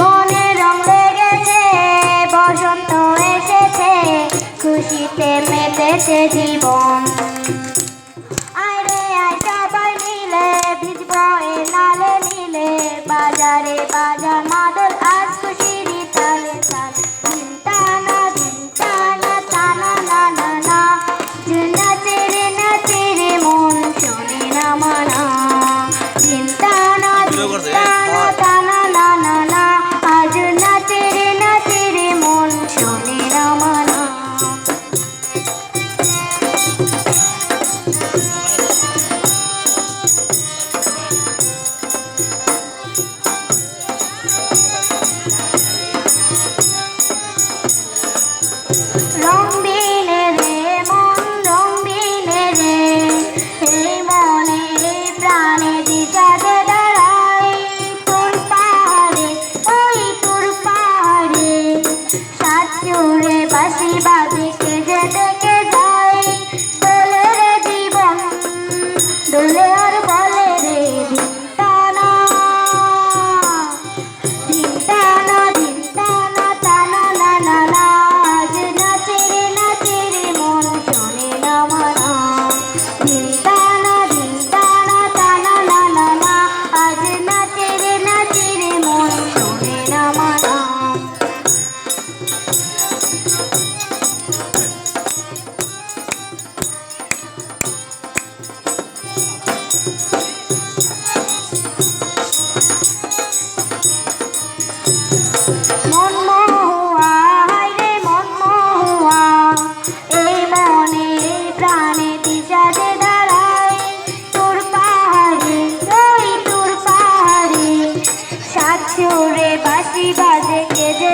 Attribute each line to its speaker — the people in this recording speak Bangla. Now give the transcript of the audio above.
Speaker 1: মনে রং এসেছে খুশিতে মেতেছে জীবন। আরে সবাই মিলে ভিজব নালে মিলে বাজারে বাজার মাদল আজ খুশির তালে তালে। চিন্তানা চিন্তানা তানা না না না মন শোনে না মানা। চিন্তানা চিন্তানা বাসি বাজ সুরে বাঁশি বাজে কেজে